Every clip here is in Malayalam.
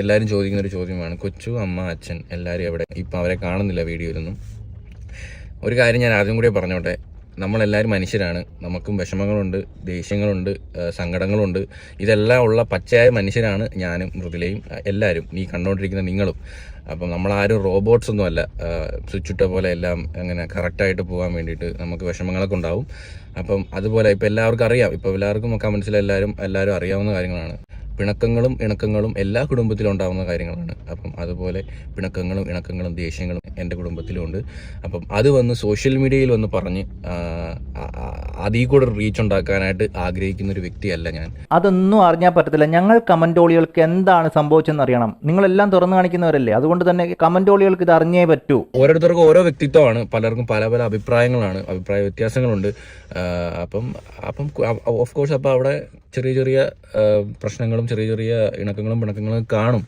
എല്ലാവരും ചോദിക്കുന്ന ഒരു ചോദ്യമാണ്. കൊച്ചു അമ്മ അച്ഛൻ എല്ലാവരും എവിടെ? ഇപ്പം അവരെ കാണുന്നില്ല വീഡിയോയിലൊന്നും. ഒരു കാര്യം ഞാൻ ആദ്യം കൂടി പറഞ്ഞോട്ടെ. നമ്മളെല്ലാവരും മനുഷ്യരാണ്. നമുക്കും വിഷമങ്ങളുണ്ട് ദേഷ്യങ്ങളുണ്ട് സങ്കടങ്ങളുണ്ട്. ഇതെല്ലാം ഉള്ള പച്ചയായ മനുഷ്യരാണ് ഞാനും മൃദുലയും എല്ലാവരും നീ കണ്ടുകൊണ്ടിരിക്കുന്ന നിങ്ങളും. അപ്പം നമ്മളാരും റോബോട്ട്സ് ഒന്നും അല്ല. സ്വിച്ച് ഇട്ട പോലെ എല്ലാം അങ്ങനെ കറക്റ്റായിട്ട് പോകാൻ വേണ്ടിയിട്ട് നമുക്ക് വിഷമങ്ങളൊക്കെ ഉണ്ടാവും. അപ്പം അതുപോലെ ഇപ്പം എല്ലാവർക്കും അറിയാം. ഇപ്പം എല്ലാവർക്കും കമൻസിൽ എല്ലാവരും എല്ലാവരും അറിയാവുന്ന കാര്യങ്ങളാണ്. പിണക്കങ്ങളും ഇണക്കങ്ങളും എല്ലാ കുടുംബത്തിലും ഉണ്ടാകുന്ന കാര്യങ്ങളാണ്. അപ്പം അതുപോലെ പിണക്കങ്ങളും ഇണക്കങ്ങളും ദേഷ്യങ്ങളും എന്റെ കുടുംബത്തിലുമുണ്ട് അപ്പം അത് വന്ന് സോഷ്യൽ മീഡിയയിൽ വന്ന് പറഞ്ഞ് അതിൽ കൂടെ റീച്ച് ഉണ്ടാക്കാനായിട്ട് ആഗ്രഹിക്കുന്ന ഒരു വ്യക്തിയല്ല ഞാൻ. അതൊന്നും അറിഞ്ഞാൽ പറ്റത്തില്ല. ഞങ്ങൾ കമന്റോളികൾക്ക് എന്താണ് സംഭവിച്ചെന്ന് അറിയണം. നിങ്ങളെല്ലാം തുറന്നു കാണിക്കുന്നവരല്ലേ? അതുകൊണ്ട് തന്നെ കമന്റോളികൾക്ക് ഇത് അറിഞ്ഞേ പറ്റൂ. ഓരോരുത്തർക്കും ഓരോ വ്യക്തിത്വമാണ്. പലർക്കും പല പല അഭിപ്രായങ്ങളാണ്. അഭിപ്രായ വ്യത്യാസങ്ങളുണ്ട്. അപ്പം അപ്പം ഓഫ് കോഴ്സ് അപ്പോൾ അവിടെ ചെറിയ ചെറിയ ആ, പ്രശ്നങ്ങളും ചെറിയ ചെറിയ ഇണക്കങ്ങളും പിണക്കങ്ങളും കാണും.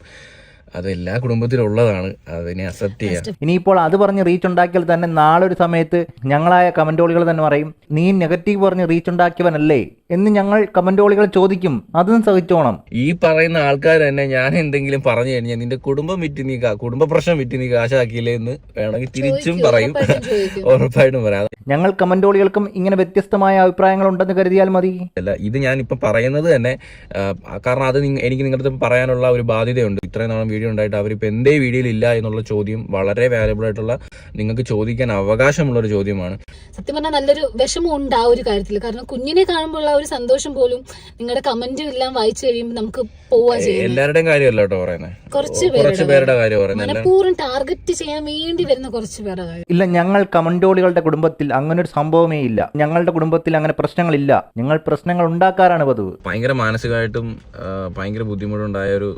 അത് എല്ലാ കുടുംബത്തിലുള്ളതാണ്. അതിനെ അക്സെപ്റ്റ് ചെയ്യാം. ഇനിയിപ്പോൾ അത് പറഞ്ഞ് റീച്ച് ഉണ്ടാക്കിയാൽ തന്നെ നാളെ ഒരു സമയത്ത് ഞങ്ങളായ കമന്റോളികൾ തന്നെ പറയും നീ നെഗറ്റീവ് പറഞ്ഞ് റീച്ച് ഉണ്ടാക്കിയവനല്ലേ? എന്ന് ഞങ്ങൾ കമന്റോളികൾ ചോദിക്കും. അതും സഹിച്ചോണം. ഈ പറയുന്ന ആൾക്കാർ തന്നെ ഞാൻ എന്തെങ്കിലും പറഞ്ഞു കഴിഞ്ഞാൽ നിന്റെ കുടുംബം വിറ്റ് നീ കാ- കുടുംബ പ്രശ്നം വിറ്റ് നീ കാശാക്കിയില്ലേ എന്ന് വേണമെങ്കിൽ തിരിച്ചും പറയും. ഉറപ്പായിട്ടും പറയാം. ഞങ്ങൾ കമന്റോളികൾക്കും ഇങ്ങനെ വ്യത്യസ്തമായ അഭിപ്രായങ്ങൾ ഉണ്ടെന്ന് കരുതിയാൽ മതി. അല്ല ഇത് ഞാൻ ഇപ്പൊ പറയുന്നത് തന്നെ കാരണം അത് എനിക്ക് നിങ്ങളുടെ പറയാനുള്ള ഒരു ബാധ്യതയുണ്ട്. ഇത്രയും നാളും വീഡിയോ ഉണ്ടായിട്ട് അവരിപ്പോ എന്തേ വീഡിയോയിൽ ഇല്ല എന്നുള്ള ചോദ്യം വളരെ വാല്യബിൾ ആയിട്ടുള്ള നിങ്ങൾക്ക് ചോദിക്കാൻ അവകാശമുള്ള ഒരു ചോദ്യമാണ്. സത്യം പറഞ്ഞാൽ നല്ലൊരു വിഷമം ഉണ്ട് ആ ഒരു കാര്യത്തിൽ കാരണം കുഞ്ഞിനെ കാണുമ്പോൾ ഒരു സന്തോഷം പോലും നിങ്ങളുടെ കമന്റ് എല്ലാം വായിച്ചു കഴിയുമ്പോൾ നമുക്ക് പോവാ എല്ലാവരുടെയും കാര്യമല്ല കേട്ടോ പറയുന്നത് കുറച്ച് പേരുടെ കാര്യം. മനഃപൂർവം ടാർഗറ്റ് ചെയ്യാൻ വേണ്ടി വരുന്ന കുറച്ച് പേരുടെ കാര്യം. ഇല്ല ഞങ്ങൾ കമന്റോളികളുടെ കുടുംബത്തിൽ അങ്ങനെ ഒരു സംഭവമേ ഇല്ല. ഞങ്ങളുടെ കുടുംബത്തിൽ അങ്ങനെ പ്രശ്നങ്ങളില്ല. ഞങ്ങൾ പ്രശ്നങ്ങൾ ഉണ്ടാക്കാറാണ് പതിവ്. ഭയങ്കര മാനസികമായിട്ടും ഭയങ്കര ബുദ്ധിമുട്ടുണ്ടായ ഒരു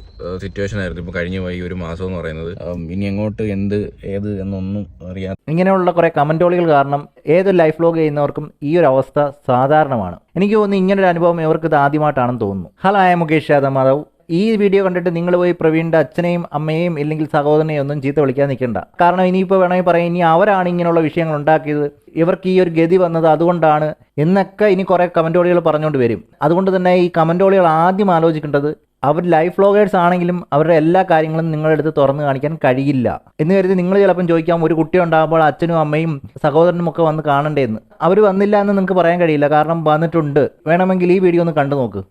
സിറ്റുവേഷൻ ആയിരുന്നു. ഇപ്പൊ കഴിഞ്ഞു പോയി ഒരു മാസം എന്ന് പറയുന്നത്. ഇനി എങ്ങോട്ട് എന്ത് ഏത് എന്നൊന്നും അറിയാം ഇങ്ങനെയുള്ള കുറെ കമന്റോളികൾ കാരണം ഏതൊരു ലൈഫ് വ്ലോഗ് ചെയ്യുന്നവർക്കും ഈ ഒരു അവസ്ഥ സാധാരണമാണ്. എനിക്ക് തോന്നുന്നു ഇങ്ങനൊരു അനുഭവം ഇവർക്ക് ഇത് ആദ്യമായിട്ടാണെന്ന് തോന്നുന്നു. ഹലോ ആയ മുകേഷ് യാദവ് മാധവ് ഈ വീഡിയോ കണ്ടിട്ട് നിങ്ങൾ പോയി പ്രവീണിന്റെ അച്ഛനെയും അമ്മയെയും ഇല്ലെങ്കിൽ സഹോദരനെയും ഒന്നും ചീത്ത വിളിക്കാൻ നിൽക്കണ്ട. കാരണം ഇനിയിപ്പോൾ വേണമെങ്കിൽ പറയാം ഇനി അവരാണ് ഇങ്ങനെയുള്ള വിഷയങ്ങൾ ഉണ്ടാക്കിയത്. ഇവർക്ക് ഈ ഒരു ഗതി വന്നത് അതുകൊണ്ടാണ് എന്നൊക്കെ ഇനി കുറേ കമന്റോളികൾ പറഞ്ഞുകൊണ്ട് വരും. അതുകൊണ്ട് തന്നെ ഈ കമന്റോളികൾ ആദ്യം ആലോചിക്കേണ്ടത് അവർ ലൈഫ് ബ്ലോഗേഴ്സ് ആണെങ്കിലും അവരുടെ എല്ലാ കാര്യങ്ങളും നിങ്ങളുടെ അടുത്ത് തുറന്നു കാണിക്കാൻ കഴിയില്ല. എന്ന് കരുതി നിങ്ങൾ ചിലപ്പം ചോദിക്കാം ഒരു കുട്ടി ഉണ്ടാകുമ്പോൾ അച്ഛനും അമ്മയും സഹോദരനും ഒക്കെ വന്ന് കാണണ്ടേന്ന്. അവർ വന്നില്ല എന്ന് നിങ്ങൾക്ക് പറയാൻ കഴിയില്ല കാരണം വന്നിട്ടുണ്ട്. വേണമെങ്കിൽ ഈ വീഡിയോ ഒന്ന് കണ്ടു നോക്ക്.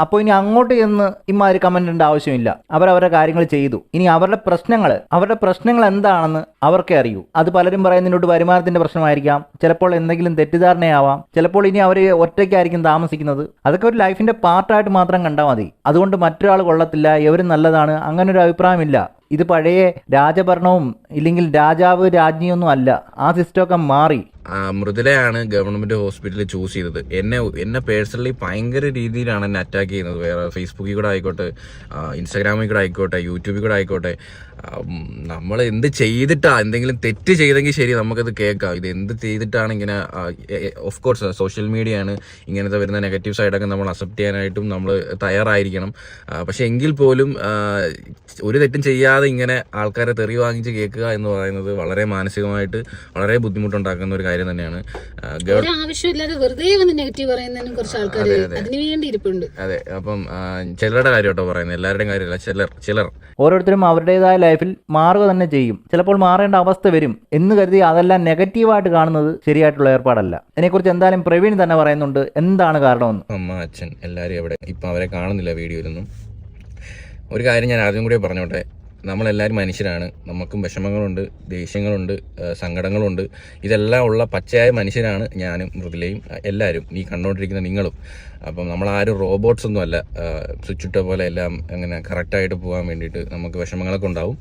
അപ്പോൾ ഇനി അങ്ങോട്ട് ചെന്ന് ഇമാതിരി കമന്റിന്റെ ആവശ്യമില്ല. അവരുടെ കാര്യങ്ങൾ ചെയ്തു. ഇനി അവരുടെ പ്രശ്നങ്ങൾ അവരുടെ പ്രശ്നങ്ങൾ എന്താണെന്ന് അവർക്കേ അറിയൂ. അത് പലരും പറയുന്നതിനോട് വരുമാനത്തിന്റെ പ്രശ്നമായിരിക്കാം. ചിലപ്പോൾ എന്തെങ്കിലും തെറ്റിദ്ധാരണയാവാം. ചിലപ്പോൾ ഇനി അവർ ഒറ്റയ്ക്കായിരിക്കും താമസിക്കുന്നത്. അതൊക്കെ ഒരു ലൈഫിന്റെ പാർട്ടായിട്ട് മാത്രം കണ്ടാൽ മതി. അതുകൊണ്ട് മറ്റൊരാൾ കൊള്ളത്തില്ല എവരും നല്ലതാണ് അങ്ങനെ ഒരു അഭിപ്രായമില്ല. ഇത് പഴയ രാജഭരണവും ഇല്ലെങ്കിൽ രാജാവ് രാജ്ഞിയൊന്നും അല്ല. ആ സിസ്റ്റമൊക്കെ മാറി. മൃദുലയാണ് ഗവൺമെന്റ് ഹോസ്പിറ്റലിൽ ചൂസ് ചെയ്തത്. എന്നെ എന്നെ പേഴ്സണലി ഭയങ്കര രീതിയിലാണ് എന്നെ അറ്റാക്ക് ചെയ്യുന്നത്. വേറെ ഫേസ്ബുക്കിൽ കൂടെ ആയിക്കോട്ടെ ഇൻസ്റ്റാഗ്രാമിൽ കൂടെ ആയിക്കോട്ടെ യൂട്യൂബിൽ കൂടെ ആയിക്കോട്ടെ. നമ്മൾ എന്ത് ചെയ്തിട്ടാ എന്തെങ്കിലും തെറ്റ് ചെയ്തെങ്കിൽ ശരി നമുക്കത് കേൾക്കാം. ഇത് എന്ത് ചെയ്തിട്ടാണ് ഇങ്ങനെ ഓഫ് കോഴ്സ് സോഷ്യൽ മീഡിയ ആണ് ഇങ്ങനത്തെ വരുന്ന നെഗറ്റീവ് സൈഡൊക്കെ നമ്മൾ അക്സെപ്റ്റ് ചെയ്യാനായിട്ടും നമ്മൾ തയ്യാറായിരിക്കണം. പക്ഷേ എങ്കിൽ പോലും ഒരു തെറ്റും ചെയ്യാതെ ഇങ്ങനെ ആൾക്കാരെ തെറി വാങ്ങിച്ച് കേൾക്കുക എന്ന് പറയുന്നത് വളരെ മാനസികമായിട്ട് വളരെ ബുദ്ധിമുട്ടുണ്ടാക്കുന്ന ഒരു കാര്യം തന്നെയാണ്. ഗവ- ഒരു ആവശ്യമില്ലാതെ വെറുതെ വന്ന് നെഗറ്റീവ് പറയുന്നതിനും കുറച്ച് ആൾക്കാർ അതിനു വേണ്ടി ഇരിപ്പുണ്ട്. അതെ അപ്പം ചിലരുടെ കാര്യം കേട്ടോ പറയുന്നത്. എല്ലാവരുടെയും കാര്യമല്ല ചിലർ ചിലർ. ഓരോരുത്തരും അവരുടേതായ ലൈഫിൽ മാറുക തന്നെ ചെയ്യും. ചിലപ്പോൾ മാറേണ്ട അവസ്ഥ വരും. എന്ന് കരുതി അതെല്ലാം നെഗറ്റീവായിട്ട് കാണുന്നത് ശരിയായിട്ടുള്ള ഏർപ്പാടല്ല. ഇതിനെക്കുറിച്ച് എന്തായാലും പ്രവീൺ തന്നെ പറയുന്നുണ്ട്. എന്താണ് കാരണമെന്ന്? അമ്മ അച്ഛൻ എല്ലാവരും എവിടെ? ഇപ്പം അവരെ കാണുന്നില്ല വീഡിയോയിലൊന്നും. ഒരു കാര്യം ഞാൻ ആദ്യം കൂടി പറഞ്ഞോട്ടെ. നമ്മളെല്ലാവരും മനുഷ്യരാണ്. നമുക്കും വിഷമങ്ങളുണ്ട് ദേഷ്യങ്ങളുണ്ട് സങ്കടങ്ങളുണ്ട്. ഇതെല്ലാം ഉള്ള പച്ചയായ മനുഷ്യരാണ് ഞാനും മൃദുലയും എല്ലാവരും നീ കണ്ടുകൊണ്ടിരിക്കുന്ന നിങ്ങളും. അപ്പം നമ്മളാരും റോബോട്ട്സ് സ്വിച്ച് ഇട്ട പോലെ എല്ലാം അങ്ങനെ കറക്റ്റായിട്ട് പോകാൻ വേണ്ടിയിട്ട് നമുക്ക് വിഷമങ്ങളൊക്കെ ഉണ്ടാവും.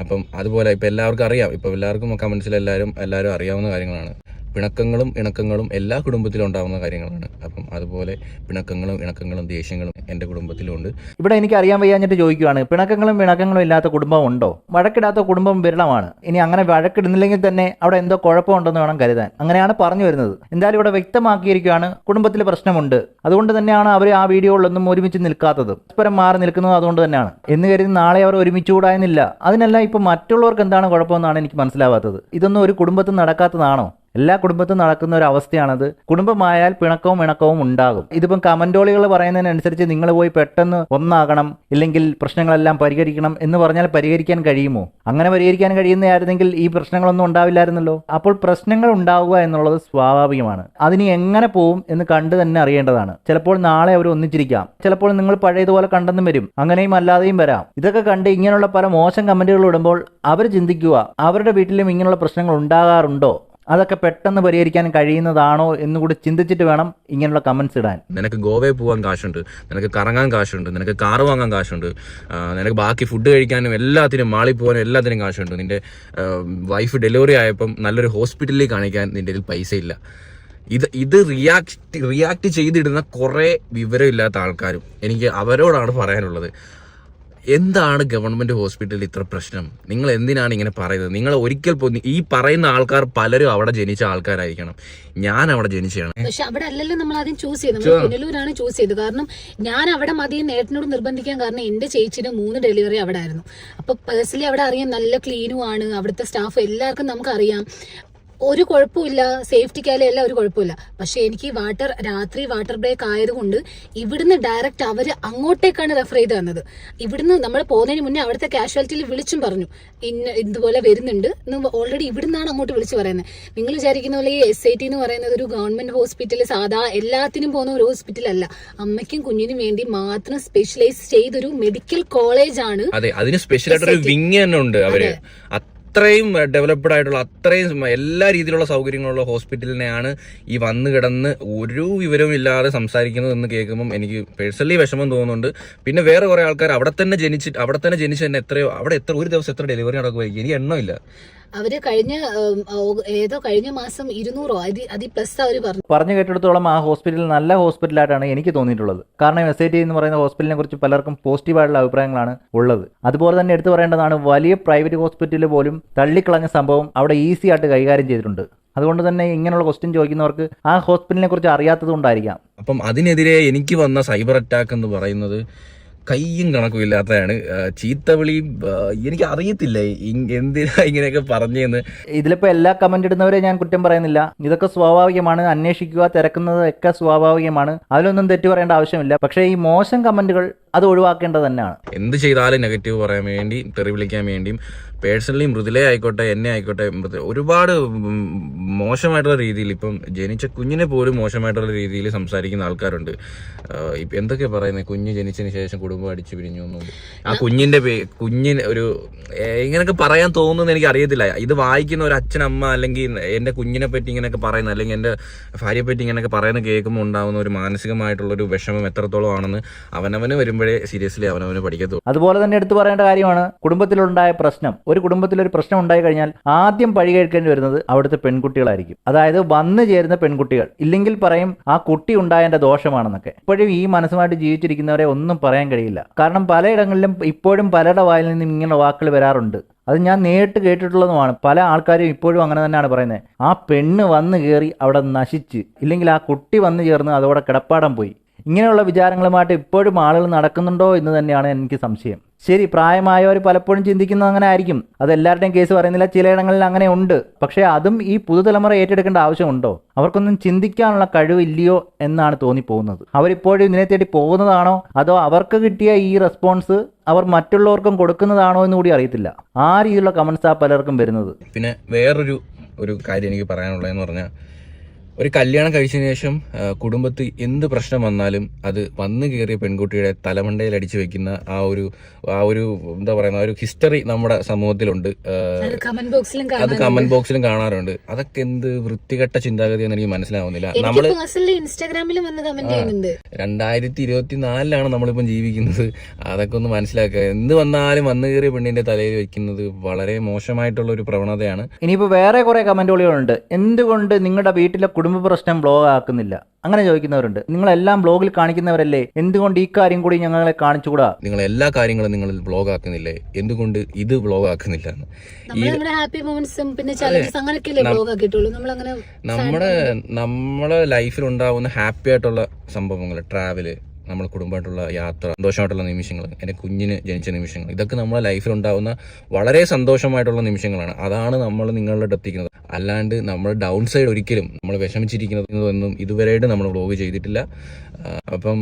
അപ്പം അതുപോലെ ഇപ്പം എല്ലാവർക്കും അറിയാം. ഇപ്പം എല്ലാവർക്കും കമൻസിൽ എല്ലാവരും എല്ലാവരും അറിയാവുന്ന കാര്യങ്ങളാണ്. പിണക്കങ്ങളും ഇണക്കങ്ങളും എല്ലാ കുടുംബത്തിലും ഉണ്ടാകുന്ന കാര്യങ്ങളാണ്. അപ്പം അതുപോലെ പിണക്കങ്ങളും ഇണക്കങ്ങളും ദേഷ്യങ്ങളും എന്റെ കുടുംബത്തിലുണ്ട്. ഇവിടെ എനിക്ക് അറിയാൻ വയ്യാഞ്ഞിട്ട് ചോദിക്കുകയാണ് പിണക്കങ്ങളും പിണക്കങ്ങളും ഇല്ലാത്ത കുടുംബം ഉണ്ടോ? വഴക്കിടാത്ത കുടുംബം വിരളമാണ്. ഇനി അങ്ങനെ വഴക്കിടുന്നില്ലെങ്കിൽ തന്നെ അവിടെ എന്തോ കുഴപ്പമുണ്ടെന്ന് വേണം കരുതാൻ. അങ്ങനെയാണ് പറഞ്ഞു വരുന്നത്. എന്തായാലും ഇവിടെ വ്യക്തമാക്കിയിരിക്കുകയാണ് കുടുംബത്തിൽ പ്രശ്നമുണ്ട്. അതുകൊണ്ട് തന്നെയാണ് അവർ ആ വീഡിയോകളിലൊന്നും ഒരുമിച്ച് നിൽക്കാത്തത്. പരസ്പരം മാറി നിൽക്കുന്നത് അതുകൊണ്ട് തന്നെയാണ്. എന്ന് കരുതി നാളെ അവർ ഒരുമിച്ച് കൂടായെന്നില്ല. അതിനെല്ലാം ഇപ്പം മറ്റുള്ളവർക്ക് എന്താണ് കുഴപ്പമെന്നാണ് എനിക്ക് മനസ്സിലാവാത്തത്. ഇതൊന്നും ഒരു കുടുംബത്തിൽ നടക്കാത്തതാണോ? എല്ലാ കുടുംബത്തും നടക്കുന്ന ഒരു അവസ്ഥയാണത്. കുടുംബമായാൽ പിണക്കവും ഇണക്കവും ഉണ്ടാകും. ഇതിപ്പം കമന്റോളികൾ പറയുന്നതിനനുസരിച്ച് നിങ്ങൾ പോയി പെട്ടെന്ന് ഒന്നാകണം ഇല്ലെങ്കിൽ പ്രശ്നങ്ങളെല്ലാം പരിഹരിക്കണം എന്ന് പറഞ്ഞാൽ പരിഹരിക്കാൻ കഴിയുമോ? അങ്ങനെ പരിഹരിക്കാൻ കഴിയുന്നതായിരുന്നെങ്കിൽ ഈ പ്രശ്നങ്ങളൊന്നും ഉണ്ടാവില്ലായിരുന്നല്ലോ. അപ്പോൾ പ്രശ്നങ്ങൾ ഉണ്ടാവുക എന്നുള്ളത് സ്വാഭാവികമാണ്. അതിന് എങ്ങനെ പോവും എന്ന് കണ്ടു തന്നെ അറിയേണ്ടതാണ്. ചിലപ്പോൾ നാളെ അവർ ഒന്നിച്ചിരിക്കാം. ചിലപ്പോൾ നിങ്ങൾ പഴയതുപോലെ കണ്ടെന്നും വരും. അങ്ങനെയും അല്ലാതെയും വരാം. ഇതൊക്കെ കണ്ട് ഇങ്ങനെയുള്ള പല മോശം കമന്റുകൾ ഇടുമ്പോൾ അവർ ചിന്തിക്കുക അവരുടെ വീട്ടിലും ഇങ്ങനെയുള്ള പ്രശ്നങ്ങൾ ഉണ്ടാകാറുണ്ടോ? അതൊക്കെ പെട്ടെന്ന് പരിഹരിക്കാൻ കഴിയുന്നതാണോ എന്ന് കൂടി ചിന്തിച്ചിട്ട് വേണം ഇങ്ങനെയുള്ള കമന്റ്സ് ഇടാൻ. നിനക്ക് ഗോവയിൽ പോകാൻ കാശുണ്ട് നിനക്ക് കറങ്ങാൻ കാശുണ്ട് നിനക്ക് കാറ് വാങ്ങാൻ കാശുണ്ട് നിനക്ക് ബാക്കി ഫുഡ് കഴിക്കാനും എല്ലാത്തിനും മാളിൽ പോകാനും എല്ലാത്തിനും കാശുണ്ട്. നിന്റെ വൈഫ് ഡെലിവറി ആയപ്പം നല്ലൊരു ഹോസ്പിറ്റലിൽ കാണിക്കാൻ നിന്റെ കയ്യിൽ പൈസ ഇല്ല. ഇത് ഇത് റിയാക്ട് റിയാക്ട് ചെയ്തിടുന്ന കുറേ വിവരമില്ലാത്ത ആൾക്കാരും എനിക്ക് അവരോടാണ് പറയാനുള്ളത്. എന്താണ് ഗവൺമെന്റ് ഹോസ്പിറ്റലിൽ ഇത്ര പ്രശ്നം? നിങ്ങൾ എന്തിനാണ് ഇങ്ങനെ പറയുന്നത്? നിങ്ങൾ ഒരിക്കൽ പോയി ഈ പറയുന്ന ആൾക്കാർ പലരും അവിടെ ജനിച്ച ആൾക്കാരായിരിക്കണം. ഞാൻ അവിടെ ജനിച്ചതാണ്. പക്ഷെ അവിടെ അല്ലല്ലോ നമ്മൾ ആദ്യം ചൂസ് ചെയ്തത്. പുനലൂരാണ് ചൂസ് ചെയ്തത്. കാരണം ഞാൻ അവിടെ മതി നേട്ടനോട് നിർബന്ധിക്കാൻ കാരണം എന്റെ ചേച്ചിയുടെ മൂന്ന് ഡെലിവറി അവിടെ ആയിരുന്നു. അപ്പൊ പേഴ്സണലി അവിടെ അറിയാം നല്ല ക്ലീനും ആണ്. അവിടുത്തെ സ്റ്റാഫ് എല്ലാവർക്കും നമുക്കറിയാം. ഒരു കുഴപ്പമില്ല. സേഫ്റ്റിക്കായാലും എല്ലാം ഒരു കുഴപ്പമില്ല. പക്ഷെ എനിക്ക് വാട്ടർ രാത്രി വാട്ടർ ബ്രേക്ക് ആയതുകൊണ്ട് ഇവിടുന്ന് ഡയറക്റ്റ് അവർ അങ്ങോട്ടേക്കാണ് റെഫർ ചെയ്ത് തന്നത്. ഇവിടുന്ന് നമ്മൾ പോകുന്നതിന് മുന്നേ അവിടുത്തെ കാഷ്വാലിറ്റിയിൽ വിളിച്ചും പറഞ്ഞു. ഇന്ന ഇതുപോലെ വരുന്നുണ്ട് ഓൾറെഡി ഇവിടുന്നാണ് അങ്ങോട്ട് വിളിച്ചു പറയുന്നത്. നിങ്ങൾ വിചാരിക്കുന്ന പോലെ ഈ എസ് ഐ ടി എന്ന് പറയുന്നത് ഒരു ഗവൺമെന്റ് ഹോസ്പിറ്റൽ സാധാ എല്ലാത്തിനും പോകുന്ന ഒരു ഹോസ്പിറ്റൽ അല്ല. അമ്മയ്ക്കും കുഞ്ഞിനും വേണ്ടി മാത്രം സ്പെഷ്യലൈസ് ചെയ്തൊരു മെഡിക്കൽ കോളേജ് ആണ് അതെ അതിന് സ്പെഷ്യൽ ആയിട്ടൊരു വിങ് തന്നെ ഉണ്ട് അവർ. അത്രയും ഡെവലപ്ഡ് ആയിട്ടുള്ള അത്രയും എല്ലാ രീതിയിലുള്ള സൗകര്യങ്ങളുള്ള ഹോസ്പിറ്റലിനെയാണ് ഈ വന്ന് കിടന്ന് ഒരു വിവരവും ഇല്ലാതെ സംസാരിക്കുന്നത് എന്ന് കേൾക്കുമ്പം എനിക്ക് പേഴ്സണലി വിഷമം തോന്നുന്നുണ്ട്. പിന്നെ വേറെ കുറെ ആൾക്കാർ അവിടെ തന്നെ ജനിച്ചിട്ട് അവിടെ തന്നെ ജനിച്ച് തന്നെ എത്രയോ അവിടെ എത്ര ഒരു ദിവസം എത്ര ഡെലിവറി നടക്കുമായിരിക്കും എനിക്ക് എണ്ണമില്ല. അവർ കഴിഞ്ഞ ഏതോ കഴിഞ്ഞ മാസം ഇരുന്നൂറോ അതി അതി പ്ലസ് അവർ പറഞ്ഞു. പറഞ്ഞു കേട്ടിടത്തോളം ആ ഹോസ്പിറ്റൽ നല്ല ഹോസ്പിറ്റലായിട്ടാണ് എനിക്ക് തോന്നിയിട്ടുള്ളത്. കാരണം എസ് ഐ ടി എന്ന് പറയുന്ന ഹോസ്പിറ്റലിനെ കുറിച്ച് പലർക്കും പോസിറ്റീവായിട്ടുള്ള അഭിപ്രായങ്ങളാണ് ഉള്ളത്. അതുപോലെ തന്നെ എടുത്തു പറയേണ്ടതാണ് വലിയ പ്രൈവറ്റ് ഹോസ്പിറ്റലിൽ പോലും തള്ളിക്കളഞ്ഞ സംഭവം അവിടെ ഈസി ആയിട്ട് കൈകാര്യം ചെയ്തിട്ടുണ്ട്. അതുകൊണ്ട് തന്നെ ഇങ്ങനെയുള്ള ക്വസ്റ്റ്യൻ ചോദിക്കുന്നവർക്ക് ആ ഹോസ്പിറ്റലിനെ കുറിച്ച് അറിയാത്തത് കൊണ്ടായിരിക്കാം. അപ്പം അതിനെതിരെ എനിക്ക് വന്ന സൈബർ അറ്റാക്ക് എന്ന് പറയുന്നത് കയ്യും കണക്കും ഇല്ലാത്തതാണ്. ചീത്ത എനിക്ക് അറിയത്തില്ല എന്തിനാ ഇങ്ങനെയൊക്കെ പറഞ്ഞെന്ന്. ഇതിലിപ്പോൾ എല്ലാ കമന്റ് ഇടുന്നവരെ ഞാൻ കുറ്റം പറയുന്നില്ല. ഇതൊക്കെ സ്വാഭാവികമാണ്. അന്വേഷിക്കുക തിരക്കുന്നത് ഒക്കെ സ്വാഭാവികമാണ്. അതിലൊന്നും തെറ്റു പറയേണ്ട ആവശ്യമില്ല. പക്ഷേ ഈ മോശം കമന്റുകൾ അത് ഒഴിവാക്കേണ്ടത് തന്നെയാണ്. എന്ത് ചെയ്താലും നെഗറ്റീവ് പറയാൻ വേണ്ടി തെറി വിളിക്കാൻ വേണ്ടിയും പേഴ്സണലി മൃദുലേ ആയിക്കോട്ടെ എന്നെ ആയിക്കോട്ടെ മൃദു- ഒരുപാട് മോശമായിട്ടുള്ള രീതിയിൽ ഇപ്പം ജനിച്ച കുഞ്ഞിനെ പോലും മോശമായിട്ടുള്ള രീതിയിൽ സംസാരിക്കുന്ന ആൾക്കാരുണ്ട്. ഇപ്പം എന്തൊക്കെ പറയുന്നത് കുഞ്ഞ് ജനിച്ചതിന് ശേഷം കുടുംബം അടിച്ചു പിരിഞ്ഞു ആ കുഞ്ഞിന്റെ പേ കുഞ്ഞിന് ഒരു ഇങ്ങനെയൊക്കെ പറയാൻ തോന്നുന്നത് എനിക്ക് അറിയത്തില്ല. ഇത് വായിക്കുന്ന ഒരു അച്ഛനമ്മ അല്ലെങ്കിൽ എന്റെ കുഞ്ഞിനെ പറ്റി ഇങ്ങനെയൊക്കെ പറയുന്ന അല്ലെങ്കിൽ എന്റെ ഭാര്യയെ പറ്റി ഇങ്ങനെയൊക്കെ പറയുന്ന കേൾക്കുമ്പോൾ ഉണ്ടാകുന്ന ഒരു മാനസികമായിട്ടുള്ള ഒരു വിഷമം എത്രത്തോളം ആണെന്ന് അവനവന് വരുമ്പോഴേ സീരിയസ്ലി അവനവന് പഠിക്കത്തുള്ളൂ. അതുപോലെ തന്നെ എടുത്തു പറയേണ്ട കാര്യമാണ് കുടുംബത്തിലുണ്ടായ പ്രശ്നം. ഒരു കുടുംബത്തിൽ ഒരു പ്രശ്നം ഉണ്ടായി കഴിഞ്ഞാൽ ആദ്യം പഴി കേൾക്കേണ്ടി വരുന്നത് അവിടുത്തെ പെൺകുട്ടികളായിരിക്കും. അതായത് വന്നു ചേരുന്ന പെൺകുട്ടികൾ. ഇല്ലെങ്കിൽ പറയും ആ കുട്ടി ഉണ്ടായതിന്റെ ദോഷമാണെന്നൊക്കെ. ഇപ്പോഴും ഈ മനസ്സുമായിട്ട് ജീവിച്ചിരിക്കുന്നവരെ ഒന്നും പറയാൻ കഴിയില്ല. കാരണം പലയിടങ്ങളിലും ഇപ്പോഴും പലരുടെ വായിൽ നിന്നും ഇങ്ങനെ വാക്കുകൾ വരാറുണ്ട്. അത് ഞാൻ നേരിട്ട് കേട്ടിട്ടുള്ളതുമാണ്. പല ആൾക്കാരും ഇപ്പോഴും അങ്ങനെ തന്നെയാണ് പറയുന്നത്. ആ പെണ്ണ് വന്ന് കയറി അവിടെ നശിച്ച് ഇല്ലെങ്കിൽ ആ കുട്ടി വന്നു ചേർന്ന് അതോടെ കിടപ്പാടം പോയി. ഇങ്ങനെയുള്ള വിചാരങ്ങളുമായിട്ട് ഇപ്പോഴും ആളുകൾ നടക്കുന്നുണ്ടോ എന്ന് തന്നെയാണ് എനിക്ക് സംശയം. ശരി പ്രായമായവർ പലപ്പോഴും ചിന്തിക്കുന്നത് അങ്ങനെ ആയിരിക്കും. അത് എല്ലാവരുടെയും കേസ് പറയുന്നില്ല ചിലയിടങ്ങളിൽ അങ്ങനെ ഉണ്ട്. പക്ഷേ അതും ഈ പുതുതലമുറ ഏറ്റെടുക്കേണ്ട ആവശ്യമുണ്ടോ? അവർക്കൊന്നും ചിന്തിക്കാനുള്ള കഴിവില്ലയോ എന്നാണ് തോന്നിപ്പോകുന്നത്. അവരിപ്പോഴും ഇതിനെ തേടി പോകുന്നതാണോ? അതോ അവർക്ക് കിട്ടിയ ഈ റെസ്പോൺസ് അവർ മറ്റുള്ളവർക്കും കൊടുക്കുന്നതാണോ എന്ന് കൂടി അറിയത്തില്ല. ആ രീതിയിലുള്ള കമൻസാണ് പലർക്കും വരുന്നത്. പിന്നെ വേറൊരു ഒരു കാര്യം എനിക്ക് പറയാനുള്ളതെന്ന് പറഞ്ഞാൽ ഒരു കല്യാണം കഴിച്ചതിന് ശേഷം കുടുംബത്തിൽ എന്ത് പ്രശ്നം വന്നാലും അത് വന്നു കയറിയ പെൺകുട്ടിയുടെ തലമണ്ടയിൽ അടിച്ചു വെക്കുന്ന ആ ഒരു ആ ഒരു എന്താ പറയുന്ന ആ ഒരു ഹിസ്റ്ററി നമ്മുടെ സമൂഹത്തിലുണ്ട്. അത് കമന്റ് ബോക്സിലും കാണാറുണ്ട്. അതൊക്കെ എന്ത് വൃത്തികെട്ട ചിന്താഗതി ചിന്താഗതിയെന്ന് എനിക്ക് മനസ്സിലാവുന്നില്ല നമ്മൾ രണ്ടായിരത്തി ഇരുപത്തി നാലിലാണ് നമ്മളിപ്പം ജീവിക്കുന്നത്. അതൊക്കെ ഒന്ന് മനസ്സിലാക്കുക. എന്ത് വന്നാലും വന്നു കയറിയ പെണ്ണിന്റെ തലയിൽ വെക്കുന്നത് വളരെ മോശമായിട്ടുള്ള ഒരു പ്രവണതയാണ്. ഇനിയിപ്പോ വേറെ കുറെ കമന്റുകളുണ്ട് എന്തുകൊണ്ട് നിങ്ങളുടെ വീട്ടിലെ കുടുംബ പ്രശ്നം ബ്ലോഗ് ആക്കുന്നില്ല. അങ്ങനെ ചോദിക്കുന്നവരുണ്ട്. നിങ്ങളെല്ലാം ബ്ലോഗിൽ കാണിക്കുന്നവരല്ലേ? എന്തുകൊണ്ട് ഈ കാര്യം കൂടി ഞങ്ങളെ കാണിച്ചുകൂടാ? നിങ്ങൾ എല്ലാ കാര്യങ്ങളും നിങ്ങൾ ബ്ലോഗ് ആക്കുന്നില്ലേ? എന്തുകൊണ്ട് ഇത് ബ്ലോഗ് ആക്കുന്നില്ല എന്ന്. നമ്മൾ നമ്മുടെ ഹാപ്പി മൊമെന്റ്സും പിന്നെ ചലഞ്ചസ് അങ്ങനെയൊക്കെയല്ലേ ബ്ലോഗ് ആക്കിയിട്ടുള്ളൂ. നമ്മൾ അങ്ങനെ നമ്മുടെ ലൈഫിൽ ഉണ്ടാവുന്ന ഹാപ്പി ആയിട്ടുള്ള സംഭവങ്ങൾ ട്രാവൽ നമ്മുടെ കുടുംബമായിട്ടുള്ള യാത്ര സന്തോഷമായിട്ടുള്ള നിമിഷങ്ങൾ എന്റെ കുഞ്ഞിന് ജനിച്ച നിമിഷങ്ങൾ ഇതൊക്കെ നമ്മളെ ലൈഫിൽ ഉണ്ടാകുന്ന വളരെ സന്തോഷമായിട്ടുള്ള നിമിഷങ്ങളാണ്. അതാണ് നമ്മൾ നിങ്ങളുടെ എത്തിക്കുന്നത്. അല്ലാണ്ട് നമ്മൾ ഡൗൺ സൈഡ് ഒരിക്കലും നമ്മൾ വിഷമിച്ചിരിക്കുന്നതെന്നും ഇതുവരെയായിട്ട് നമ്മൾ വ്ലോഗ് ചെയ്തിട്ടില്ല. അപ്പം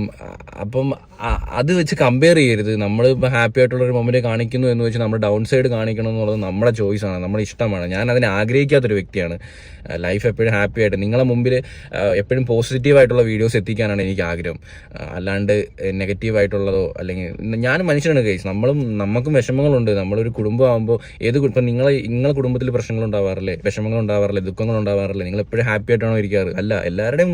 അപ്പം അത് വെച്ച് കമ്പയർ ചെയ്യരുത്. നമ്മൾ ഹാപ്പി ആയിട്ടുള്ള ഒരു മൊമെന്റ് കാണിക്കുന്നു എന്ന് വെച്ച് നമ്മൾ ഡൗൺ സൈഡ് കാണിക്കണം എന്നുള്ളത് നമ്മുടെ ചോയ്സ് ആണ്. നമ്മുടെ ഇഷ്ടമാണ്. ഞാൻ അതിനെ ആഗ്രഹിക്കാത്തൊരു വ്യക്തിയാണ്. ലൈഫ് എപ്പോഴും ഹാപ്പി ആയിട്ട് നിങ്ങളെ മുമ്പിൽ എപ്പോഴും പോസിറ്റീവ് ആയിട്ടുള്ള വീഡിയോസ് എത്തിക്കാനാണ് എനിക്ക് ആഗ്രഹം. അല്ലാണ്ട് നെഗറ്റീവ് ആയിട്ടുള്ളതോ അല്ലെങ്കിൽ ഞാൻ മനുഷ്യനാണ് കേസ് നമ്മളും നമുക്കും വിഷമങ്ങളുണ്ട്. നമ്മളൊരു കുടുംബമാകുമ്പോൾ ഏത് ഇപ്പം നിങ്ങളെ നിങ്ങളെ കുടുംബത്തിൽ പ്രശ്നങ്ങൾ ഉണ്ടാവാറില്ലേ? വിഷമങ്ങൾ ഉണ്ടാവാറില്ലേ? ദുഃഖങ്ങൾ ഉണ്ടാവാറില്ലേ? നിങ്ങൾ എപ്പോഴും ഹാപ്പി ആയിട്ടാണോ ഇരിക്കാറ്? അല്ല എല്ലാവരുടെയും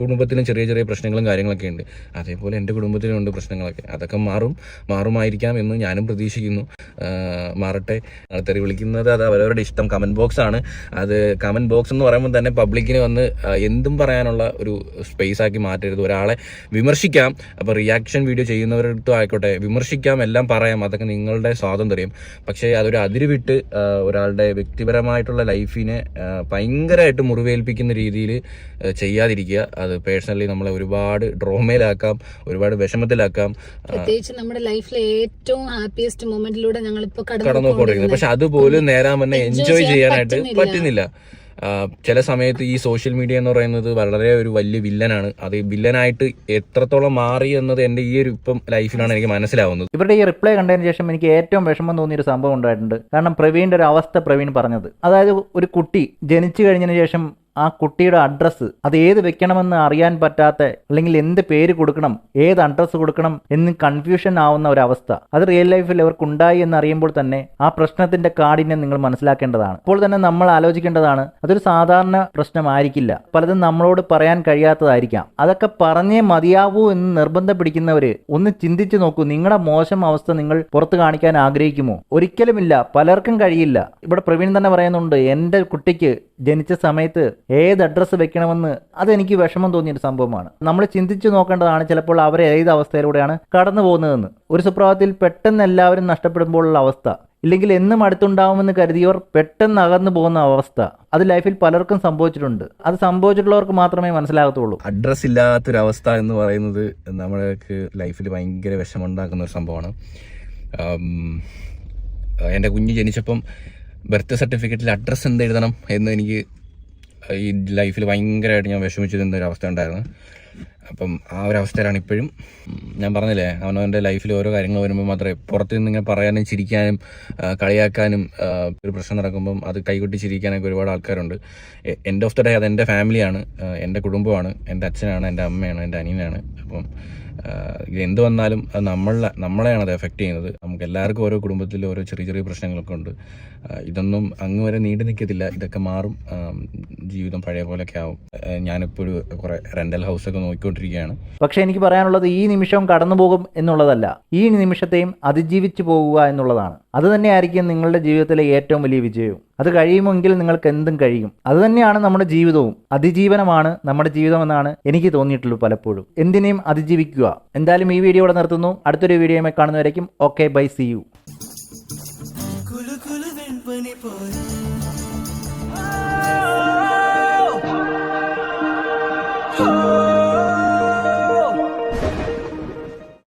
കുടുംബത്തിലും ചെറിയ ചെറിയ പ്രശ്നങ്ങളും കാര്യങ്ങളൊക്കെ ഉണ്ട്. അതേപോലെ എന്റെ കുടുംബത്തിലുണ്ട് പ്രശ്നങ്ങളൊക്കെ. അതൊക്കെ മാറും മാറുമായിരിക്കാം എന്ന് ഞാനും പ്രതീക്ഷിക്കുന്നു. മാറട്ടെ. ആൾക്കാർ വിളിക്കുന്നത് അത് അവരവരുടെ ഇഷ്ടം. കമന്റ് ബോക്സ് ആണ്. അത് കമന്റ് ബോക്സ് എന്ന് പറയുമ്പോൾ തന്നെ പബ്ലിക്കിന് വന്ന് എന്തും പറയാനുള്ള ഒരു സ്പേസ് ആക്കി മാറ്റരുത്. ഒരാളെ വിമർശിക്കാം. അപ്പോൾ റിയാക്ഷൻ വീഡിയോ ചെയ്യുന്നവരടുത്തും ആയിക്കോട്ടെ. വിമർശിക്കാം എല്ലാം പറയാം. അതൊക്കെ നിങ്ങളുടെ സ്വാതന്ത്ര്യം. പക്ഷേ അതൊരു അതിര് വിട്ട് ഒരാളുടെ വ്യക്തിപരമായിട്ടുള്ള ലൈഫിനെ ഭയങ്കരമായിട്ട് മുറിവേൽപ്പിക്കുന്ന രീതിയിൽ ചെയ്യാതിരിക്കുക. അത് പേഴ്സണലി നമ്മളെ ഒരുപാട് ഡ്രോമയിലാക്കാം ഒരുപാട് വിഷമത്തിലാക്കാം. പ്രത്യേകിച്ച് നമ്മുടെ ലൈഫിലെ ഏറ്റവും ഹാപ്പിയസ്റ്റ് മൊമെന്റിലൂടെ ഞങ്ങൾ ഇപ്പൊ കടന്നു പോയിക്കൊണ്ടിരിക്കുന്നത്. പക്ഷെ അതുപോലും നേരാൻ തന്നെ എൻജോയ് ചെയ്യാൻ ചെയ്യാനായിട്ട് പറ്റുന്നില്ല. പറ്റുന്നില്ല. ചില സമയത്ത് ഈ സോഷ്യൽ മീഡിയ എന്ന് പറയുന്നത് വളരെ ഒരു വലിയ വില്ലനാണ്. അത് വില്ലനായിട്ട് എത്രത്തോളം മാറി എന്നത് എന്റെ ഈ ഒരു ഇപ്പം ലൈഫിലാണ് എനിക്ക് മനസ്സിലാവുന്നത്. ഇവരുടെ ഈ റിപ്ലൈ കണ്ടതിന് ശേഷം എനിക്ക് ഏറ്റവും വിഷമം തോന്നിയ ഒരു സംഭവം ഉണ്ടായിട്ടുണ്ട്. കാരണം പ്രവീണിന്റെ ഒരു അവസ്ഥ പ്രവീൺ പറഞ്ഞത്. അതായത് ഒരു കുട്ടി ജനിച്ചു കഴിഞ്ഞതിന് ശേഷം ആ കുട്ടിയുടെ അഡ്രസ്സ് അത് ഏത് വെക്കണമെന്ന് അറിയാൻ പറ്റാത്ത അല്ലെങ്കിൽ എന്ത് പേര് കൊടുക്കണം ഏത് അഡ്രസ്സ് കൊടുക്കണം എന്ന് കൺഫ്യൂഷൻ ആവുന്ന ഒരവസ്ഥ. അത് റിയൽ ലൈഫിൽ അവർക്ക് ഉണ്ടായി എന്ന് അറിയുമ്പോൾ തന്നെ ആ പ്രശ്നത്തിന്റെ കാഠിന്യം നിങ്ങൾ മനസ്സിലാക്കേണ്ടതാണ്. അപ്പോൾ തന്നെ നമ്മൾ ആലോചിക്കേണ്ടതാണ് അതൊരു സാധാരണ പ്രശ്നമായിരിക്കില്ല. പലതും നമ്മളോട് പറയാൻ കഴിയാത്തതായിരിക്കാം. അതൊക്കെ പറഞ്ഞേ മതിയാവൂ എന്ന് നിർബന്ധം പിടിക്കുന്നവര് ഒന്ന് ചിന്തിച്ചു നോക്കൂ. നിങ്ങളുടെ മോശം അവസ്ഥ നിങ്ങൾ പുറത്തു കാണിക്കാൻ ആഗ്രഹിക്കുമോ? ഒരിക്കലുമില്ല. പലർക്കും കഴിയില്ല. ഇവിടെ പ്രവീൺ തന്നെ പറയുന്നുണ്ട് എന്റെ കുട്ടിക്ക് ജനിച്ച സമയത്ത് ഏത് അഡ്രസ്സ് വെക്കണമെന്ന് അതെനിക്ക് വിഷമം തോന്നിയൊരു സംഭവമാണ്. നമ്മൾ ചിന്തിച്ചു നോക്കേണ്ടതാണ് ചിലപ്പോൾ അവർ ഏത് അവസ്ഥയിലൂടെയാണ് കടന്നു പോകുന്നതെന്ന്. ഒരു സുപ്രഭാതത്തിൽ പെട്ടെന്ന് എല്ലാവരും നഷ്ടപ്പെടുമ്പോഴുള്ള അവസ്ഥ. ഇല്ലെങ്കിൽ എന്നും അടുത്തുണ്ടാവുമെന്ന് കരുതിയവർ പെട്ടെന്ന് അകന്നു പോകുന്ന അവസ്ഥ. അത് ലൈഫിൽ പലർക്കും സംഭവിച്ചിട്ടുണ്ട്. അത് സംഭവിച്ചിട്ടുള്ളവർക്ക് മാത്രമേ മനസ്സിലാകത്തുള്ളൂ. അഡ്രസ്സ് ഇല്ലാത്തൊരവസ്ഥ എന്ന് പറയുന്നത് നമ്മൾക്ക് ലൈഫിൽ ഭയങ്കര വിഷമമുണ്ടാക്കുന്ന ഒരു സംഭവമാണ്. എന്റെ കുഞ്ഞ് ജനിച്ചപ്പം ബർത്ത് സർട്ടിഫിക്കറ്റിൽ അഡ്രസ്സ് എന്ത് എഴുതണം എന്ന് എനിക്ക് ഈ ലൈഫിൽ ഭയങ്കരമായിട്ട് ഞാൻ വിഷമിച്ചിരുന്ന ഒരു അവസ്ഥ ഉണ്ടായിരുന്നു. അപ്പം ആ ഒരു അവസ്ഥയിലാണ് ഇപ്പോഴും. ഞാൻ പറഞ്ഞില്ലേ അവനവന്റെ ലൈഫിൽ ഓരോ കാര്യങ്ങൾ വരുമ്പോൾ മാത്രമേ പുറത്തു നിന്ന് ഇങ്ങനെ പറയാനും ചിരിക്കാനും കളിയാക്കാനും ഒരു പ്രശ്നം നടക്കുമ്പം അത് കൈകൊട്ടി ചിരിക്കാനൊക്കെ ഒരുപാട് ആൾക്കാരുണ്ട്. എന്റെ ഓഫ് ദ ഡേ അത് എന്റെ ഫാമിലിയാണ് എന്റെ കുടുംബമാണ് എന്റെ അച്ഛനാണ് എന്റെ അമ്മയാണ് എന്റെ അനിയനാണ്. അപ്പം എന്ത് വന്നാലും അത് നമ്മളെ നമ്മളെയാണ് അത് എഫക്റ്റ് ചെയ്യുന്നത്. നമുക്ക് എല്ലാവർക്കും ഓരോ കുടുംബത്തിൽ ഓരോ ചെറിയ ചെറിയ പ്രശ്നങ്ങളൊക്കെ ഉണ്ട്. ഇതൊന്നും അങ്ങ് വരെ നീണ്ടു നിൽക്കത്തില്ല. ഇതൊക്കെ മാറും. ജീവിതം പഴയ പോലെയൊക്കെ ആവും. ഞാനിപ്പോഴും കുറെ റെന്റൽ ഹൗസൊക്കെ നോക്കിക്കൊണ്ടിരിക്കുകയാണ്. പക്ഷേ എനിക്ക് പറയാനുള്ളത് ഈ നിമിഷം കടന്നു പോകും എന്നുള്ളതല്ല. ഈ നിമിഷത്തെയും അതിജീവിച്ചു പോകുക എന്നുള്ളതാണ്. അത് തന്നെയായിരിക്കും നിങ്ങളുടെ ജീവിതത്തിലെ ഏറ്റവും വലിയ വിജയവും. അത് കഴിയുമെങ്കിൽ നിങ്ങൾക്ക് എന്തും കഴിയും. അതുതന്നെയാണ് നമ്മുടെ ജീവിതവും. അതിജീവനമാണ് നമ്മുടെ ജീവിതമെന്നാണ് എനിക്ക് തോന്നിയിട്ടുള്ളൂ പലപ്പോഴും. എന്തിനേയും അതിജീവിക്കുക. എന്തായാലും ഈ വീഡിയോ ഇവിടെ നിർത്തുന്നു. അടുത്തൊരു വീഡിയോയുമായി കാണുന്നവരേക്കും ഓക്കെ ബൈ സി യു.